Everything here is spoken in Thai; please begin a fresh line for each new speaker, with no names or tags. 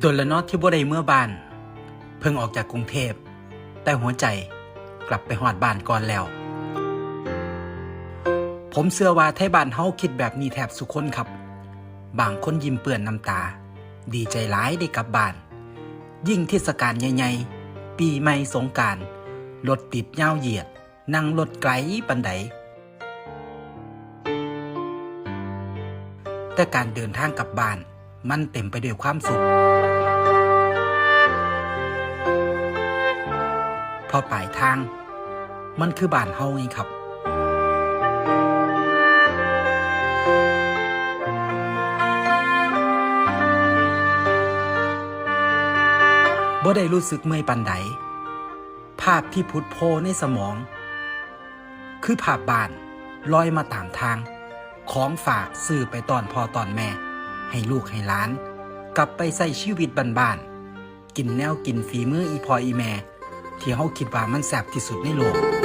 โดนละนอที่บ่ได้เมื่อบาน เพิ่งออกจากกรุงเทพ แต่หัวใจกลับไปหอดบ้านก่อนแล้ว ผมเชื่อว่าไทยบ้านเฮาคิดแบบนี้แทบสุคนครับ บางคนยิ้มเปื่อนน้ำตา ดีใจหลายได้กลับบ้าน ยิ่งเทศกาลใหญ่ๆ ปีใหม่สงการรถติดยาวเหยียด นั่งรถไกลปันไดแต่การเดินทางกลับบ้านมันเต็มไปด้วยความสุข เพราะปลายทาง มันคือบ้านเฮาไงครับบ่ได้รู้สึกเมื่อยปันใด ภาพที่พุทโพในสมอง คือภาพบ้านลอยมาตามทาง ของฝากซื้อไปตอนพ่อตอนแม่ ให้ลูกให้หล้าน กลับไปใส่ชีวิตบ้านๆกินแนวกินฝีมืออีพออีแม่ ที่เขาคิดว่ามันแสบที่สุดในโลก